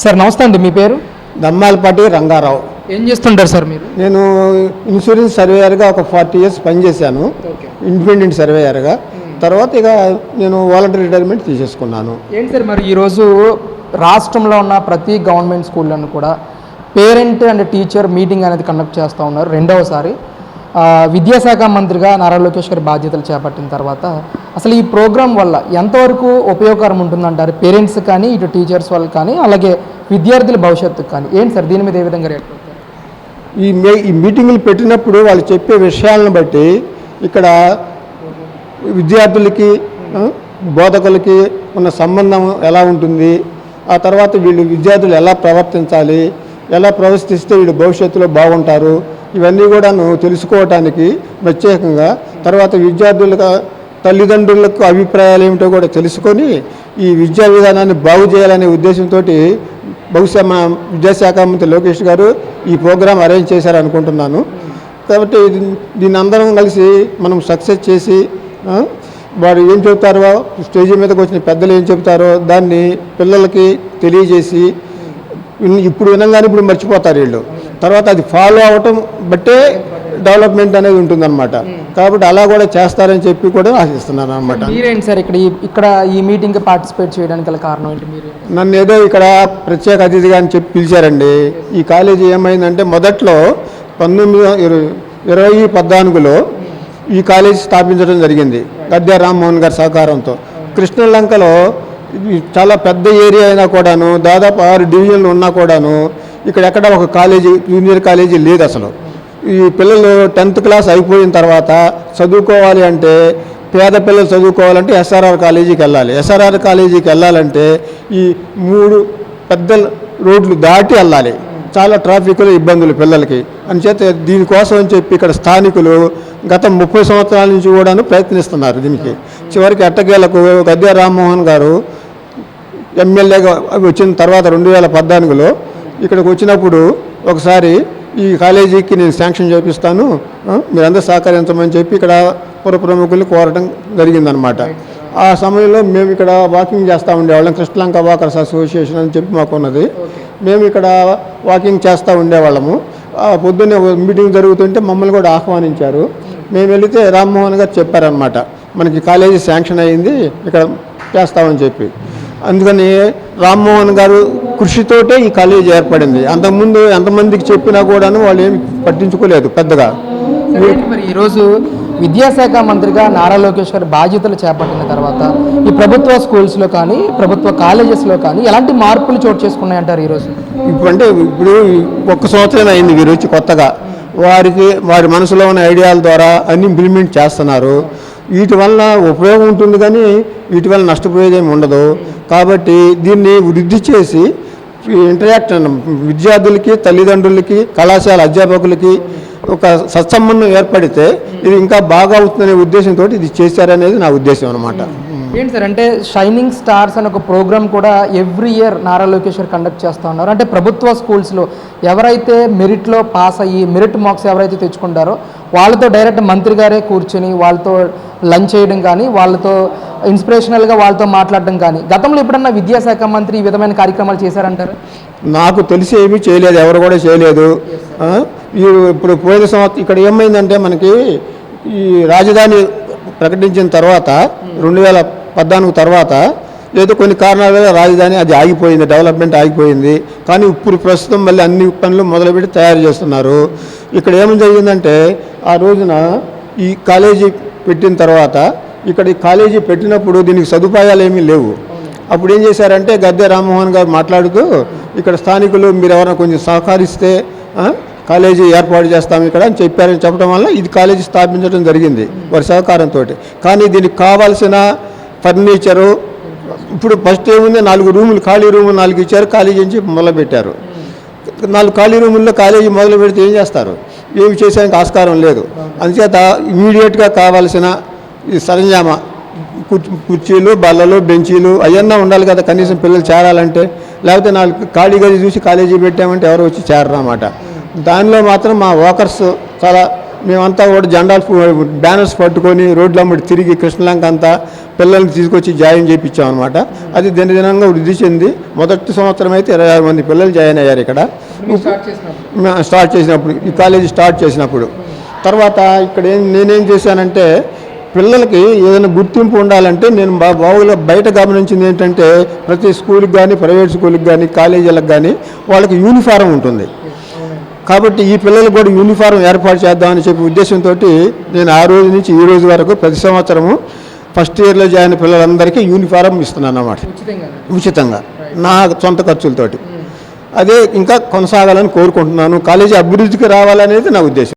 Sir నమస్తే అండి మీ పేరు? దమ్మాలపాటి రంగారావు. ఏం చేస్తుంటారు సార్ మీరు? నేను ఇన్సూరెన్స్ సర్వేయర్గా ఒక ఫార్టీ ఇయర్స్ పనిచేశాను ఇండిపెండెంట్ సర్వేయర్గా. తర్వాత ఇక నేను వాలంటరీ రిటైర్మెంట్ తీసేసుకున్నాను. ఏంటి సార్ మరి ఈరోజు రాష్ట్రంలో ఉన్న ప్రతి గవర్నమెంట్ స్కూళ్ళను కూడా పేరెంట్ అండ్ టీచర్ మీటింగ్ అనేది కండక్ట్ చేస్తూ ఉన్నారు. రెండవసారి విద్యాశాఖ మంత్రిగా నారా లోకేష్ గారి బాధ్యతలు చేపట్టిన తర్వాత అసలు ఈ ప్రోగ్రాం వల్ల ఎంతవరకు ఉపయోగకరం ఉంటుందంటారు? పేరెంట్స్ కానీ ఇటు టీచర్స్ వాళ్ళకి కానీ అలాగే విద్యార్థుల భవిష్యత్తుకు కానీ. ఏంటి సార్? దీని మీద ఏ విధంగా రేట్ ఈ మే ఈ మీటింగులు పెట్టినప్పుడు వాళ్ళు చెప్పే విషయాలను బట్టి ఇక్కడ విద్యార్థులకి బోధకులకి ఉన్న సంబంధం ఎలా ఉంటుంది? ఆ తర్వాత వీళ్ళు విద్యార్థులు ఎలా ప్రవర్తించాలి? ఎలా ప్రవర్తిస్తే వీళ్ళు భవిష్యత్తులో బాగుంటారు? ఇవన్నీ కూడా తెలుసుకోవటానికి ప్రత్యేకంగా తర్వాత విద్యార్థులుగా తల్లిదండ్రులకు అభిప్రాయాలు ఏమిటో కూడా తెలుసుకొని ఈ విద్యా విధానాన్ని బాగు చేయాలనే ఉద్దేశంతో బహుశా మన విద్యాశాఖ మంత్రి లోకేష్ గారు ఈ ప్రోగ్రాం అరేంజ్ చేశారు అనుకుంటున్నాను కాబట్టి దీని అందరం కలిసి మనం సక్సెస్ చేసి వారు ఏం చెబుతారో స్టేజ్ మీదకి వచ్చిన పెద్దలు ఏం చెబుతారో దాన్ని పిల్లలకి తెలియజేసి ఇప్పుడు వినంగానే ఇప్పుడు మర్చిపోతారు వీళ్ళు. తర్వాత అది ఫాలో అవటం బట్టే డెవలప్మెంట్ అనేది ఉంటుందన్నమాట. కాబట్టి అలా కూడా చేస్తారని చెప్పి కూడా ఆశిస్తున్నాను అనమాట మీరేంటి సార్ ఇక్కడ ఈ- ఇక్కడ ఈ మీటింగ్కి పార్టిసిపేట్ చేయడానికి గల కారణం ఏంటి మీరు నన్ను ఏదో ఇక్కడ ప్రత్యేక అతిథిగా అని చెప్పి పిలిచారండి. ఈ కాలేజీ ఏమైందంటే మొదట్లో పంతొమ్మిది ఇరవై పద్నాలుగులో ఈ కాలేజీ స్థాపించడం జరిగింది. గద్దె రామ్మోహన్ గారి సహకారంతో. కృష్ణలంకలో చాలా పెద్ద ఏరియా అయినా కూడాను దాదాపు ఆరు డివిజన్లు ఉన్నా కూడాను ఇక్కడ ఎక్కడ ఒక కాలేజీ జూనియర్ కాలేజీ లేదు అసలు. ఈ పిల్లలు టెన్త్ క్లాస్ అయిపోయిన తర్వాత చదువుకోవాలి అంటే పేద పిల్లలు చదువుకోవాలంటే ఎస్ఆర్ఆర్ కాలేజీకి వెళ్ళాలి. ఎస్ఆర్ఆర్ కాలేజీకి వెళ్ళాలంటే ఈ మూడు పెద్ద రోడ్లు దాటి వెళ్ళాలి. చాలా ట్రాఫిక్లో ఇబ్బందులు పిల్లలకి. అంచేత దీనికోసం అని చెప్పి ఇక్కడ స్థానికులు గత ముప్పై సంవత్సరాల నుంచి కూడా ప్రయత్నిస్తున్నారు దీనికి. చివరికి ఎట్టకేలకు గద్దె రామ్మోహన్ గారు ఎమ్మెల్యేగా వచ్చిన తర్వాత రెండు వేల పద్నాలుగులో ఇక్కడికి వచ్చినప్పుడు ఒకసారి ఈ కాలేజీకి నేను శాంక్షన్ చేపిస్తాను. మీరందరూ సహకరించమని చెప్పి ఇక్కడ పుర ప్రముఖులు కోరడం జరిగిందనమాట ఆ సమయంలో మేము ఇక్కడ వాకింగ్ చేస్తూ ఉండేవాళ్ళం. కృష్ణలంక వాకర్స్ అసోసియేషన్ అని చెప్పి మాకు ఉన్నది మేము ఇక్కడ వాకింగ్ చేస్తూ ఉండేవాళ్ళము. పొద్దున్నే మీటింగ్ జరుగుతుంటే మమ్మల్ని కూడా ఆహ్వానించారు. మేము వెళితే రామ్మోహన్ గారు చెప్పారనమాట మనకి కాలేజీ శాంక్షన్ అయ్యింది ఇక్కడ చేస్తామని చెప్పి. అందుకని రామ్మోహన్ గారు కృషితోటే ఈ కాలేజీ ఏర్పడింది. అంతకుముందు ఎంతమందికి చెప్పినా కూడాను వాళ్ళు ఏమి పట్టించుకోలేదు పెద్దగా. మరి ఈరోజు విద్యాశాఖ మంత్రిగా నారా లోకేష్ గారి బాధ్యతలు చేపట్టిన తర్వాత ఈ ప్రభుత్వ స్కూల్స్లో కానీ ప్రభుత్వ కాలేజెస్లో కానీ ఎలాంటి మార్పులు చోటు చేసుకున్నాయంటారు ఈరోజు ఇప్పుడు అంటే ఇప్పుడు ఒక్క సంవత్సరం అయింది వీరు వచ్చి కొత్తగా. వారికి వారి మనసులో ఉన్న ఐడియాల ద్వారా అన్ని ఇంప్లిమెంట్ చేస్తున్నారు. వీటి వల్ల ఉపయోగం ఉంటుంది కానీ వీటి వల్ల నష్టపోయేది ఏమి ఉండదు. కాబట్టి దీన్ని వృద్ధి చేసి ఇంటరాక్షన్ విద్యార్థులకి తల్లిదండ్రులకి కళాశాల అధ్యాపకులకి ఒక సత్సంబంధం ఏర్పడితే ఇది ఇంకా బాగా అవుతుందనే ఉద్దేశంతో ఇది చేశారనేది నా ఉద్దేశం అనమాట ఏంటి సార్ అంటే షైనింగ్ స్టార్స్ అనే ఒక ప్రోగ్రామ్ కూడా ఎవ్రీ ఇయర్ నారా లోకేష్ గారు కండక్ట్ చేస్తూ ఉన్నారు. అంటే ప్రభుత్వ స్కూల్స్లో ఎవరైతే మెరిట్లో పాస్ అయ్యి మెరిట్ మార్క్స్ ఎవరైతే తెచ్చుకుంటారో వాళ్ళతో డైరెక్ట్ మంత్రి గారే కూర్చొని వాళ్ళతో లంచ్ చేయడం కానీ వాళ్ళతో ఇన్స్పిరేషనల్గా వాళ్ళతో మాట్లాడడం కానీ గతంలో ఎప్పుడన్నా విద్యాశాఖ మంత్రి ఈ విధమైన కార్యక్రమాలు చేశారంటారు? నాకు తెలిసి ఏమీ చేయలేదు ఎవరు కూడా చేయలేదు. ఇప్పుడు పోయిన సంవత్సరం ఇక్కడ ఏమైందంటే మనకి ఈ రాజధాని ప్రకటించిన తర్వాత రెండు వేల పద్నాలుగు తర్వాత ఏదో కొన్ని కారణాల వల్ల రాజధాని అది ఆగిపోయింది డెవలప్మెంట్ ఆగిపోయింది. కానీ ఇప్పుడు ప్రస్తుతం మళ్ళీ అన్ని పనులు మొదలుపెట్టి తయారు చేస్తున్నారు. ఇక్కడ ఏమని జరిగిందంటే ఆ రోజున ఈ కాలేజీ పెట్టిన తర్వాత ఇక్కడ ఈ కాలేజీ పెట్టినప్పుడు దీనికి సదుపాయాలు ఏమీ లేవు. అప్పుడు ఏం చేశారంటే గద్దె రామ్మోహన్ గారు మాట్లాడుతూ ఇక్కడ స్థానికులు మీరు ఎవరైనా కొంచెం సహకరిస్తే కాలేజీ ఏర్పాటు చేస్తాం ఇక్కడ అని చెప్పారని చెప్పడం వల్ల ఇది కాలేజీ స్థాపించడం జరిగింది వారి సహకారంతో కానీ దీనికి కావాల్సిన ఫర్నిచరు ఇప్పుడు ఫస్ట్ ఏముంది? నాలుగు రూములు ఖాళీ రూములు నాలుగు ఇచ్చారు కాలేజీ నుంచి మొదలుపెట్టారు. నాలుగు ఖాళీ రూముల్లో కాలేజీ మొదలు పెడితే ఏం చేస్తారు? ఏమి చేసేందుకు ఆస్కారం లేదు. అందుచేత ఇమీడియట్గా కావాల్సిన ఈ సరంజామా కుర్చీలు బల్లలు బెంచీలు అవన్నీ ఉండాలి కదా కనీసం పిల్లలు చేరాలంటే. లేకపోతే నాలుగు ఖాళీ గది చూసి కాలేజీ పెట్టామంటే ఎవరు వచ్చి చేరరు అన్నమాట. దానిలో మాత్రం మా వర్కర్స్ చాలా మేమంతా కూడా జెండాలు బ్యానర్స్ పట్టుకొని రోడ్ల అమ్మడి తిరిగి కృష్ణలంక అంతా పిల్లల్ని తీసుకొచ్చి జాయిన్ చేయించాం అనమాట అది దినదినంగా వృద్ధి చెంది మొదటి సంవత్సరం అయితే ఇరవై ఆరు మంది పిల్లలు జాయిన్ అయ్యారు ఇక్కడ. స్టార్ట్ చేసినప్పుడు? ఈ కాలేజీ స్టార్ట్ చేసినప్పుడు. తర్వాత ఇక్కడ ఏం నేనేం చేశానంటే పిల్లలకి ఏదైనా గుర్తింపు ఉండాలంటే నేను బావులో బయట గమనించింది ఏంటంటే ప్రతి స్కూల్కి కానీ ప్రైవేట్ స్కూల్కి కానీ కాలేజీలకు కానీ వాళ్ళకి యూనిఫారం ఉంటుంది. కాబట్టి ఈ పిల్లలకు కూడా యూనిఫారం ఏర్పాటు చేద్దామని చెప్పి ఉద్దేశంతో నేను ఆ రోజు నుంచి ఈ రోజు వరకు ప్రతి సంవత్సరము ఫస్ట్ ఇయర్లో జాయిన్ పిల్లలందరికీ యూనిఫారం ఇస్తున్నాను అన్నమాట. ఉచితంగా. ఉచితంగా నా సొంత ఖర్చులతోటి. అదే ఇంకా కొనసాగాలని కోరుకుంటున్నాను. కాలేజీ అభివృద్ధికి రావాలనేది నా ఉద్దేశం.